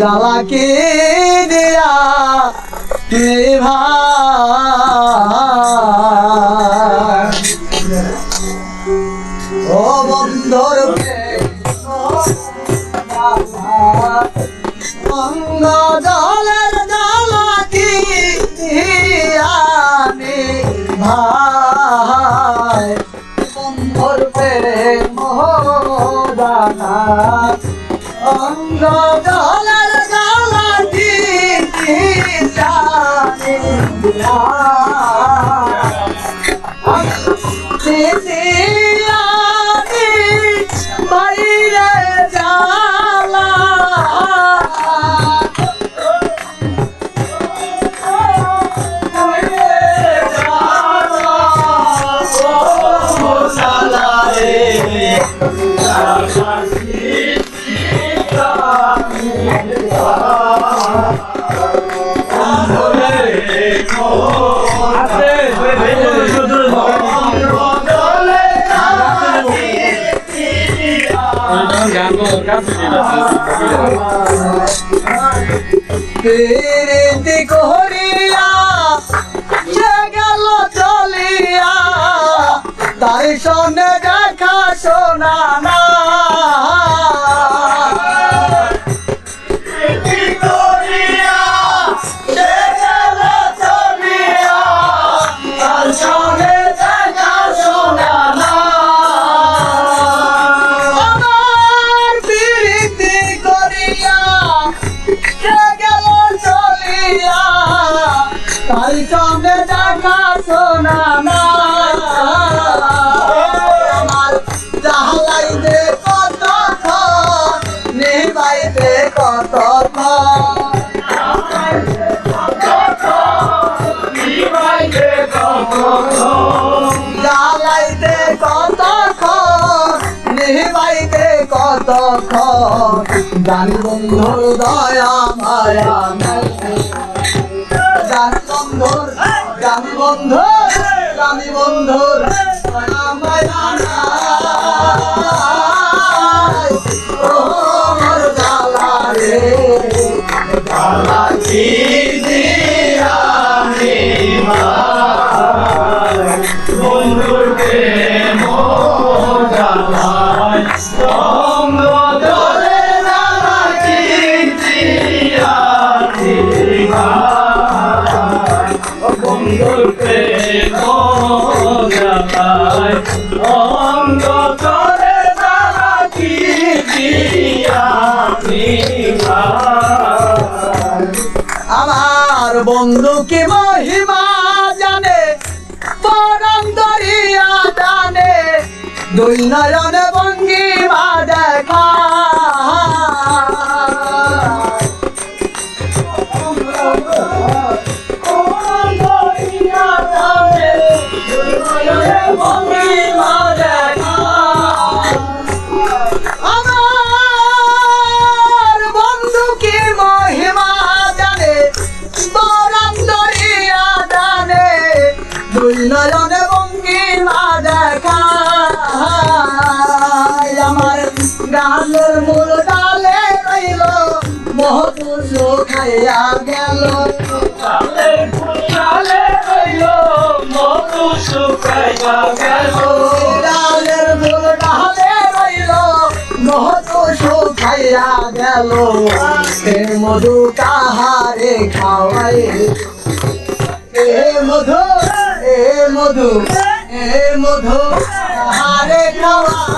জ্বালা কি দিয়া ভাই। ও বন্ধর অঙ্গ জলের জ্বালাকি আমি ভাই। বন্ধর প্রেম মোহদানা অঙ্গ জলের জ্বালাকি আমি ভাই প্রীতি করিয়া সে গেল চলিয়া তার সঙ্গে সঙ্গে দেখা শোনা না আমার জাহালাইতে কত নিবাইতে কত জ্বালাইতে কত নিবাইতে কত জানি বন্ধুর দয়া, মায়া জানি বন্ধুর জানি বন্ধুর জানি বন্ধুর ও মোর গালা রে, জ্বালা বন্ধু কি মহিমা জানে পরম দরিয়া দানে দুই নয়নে মহতুষ খাইয়া গেল রইল মহতুষ খাইয়া গেল এ মধু কাহারে খাওয়াই এ মধু এ মধু এ মধু কাহারে খাওয়াই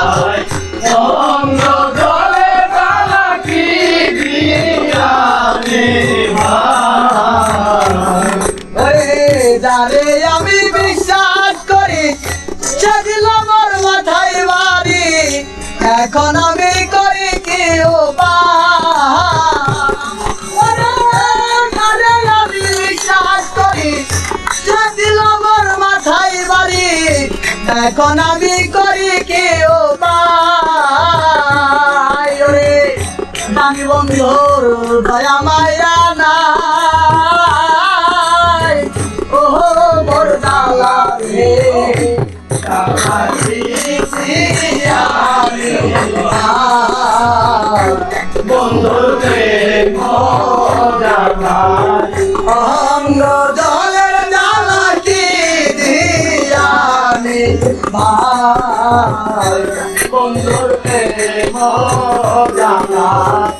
দারে আমি বিশ্বাস করি সে দিল আমার মাথায় বাড়ি। এখন আমি করি কি আমি বিশ্বাস করি সে দিল মাথায় বাড়ি। এখন আমি করি কি ও বাই রে বন্ধুর দয়া মায়া না ভাই প্রেম জানাই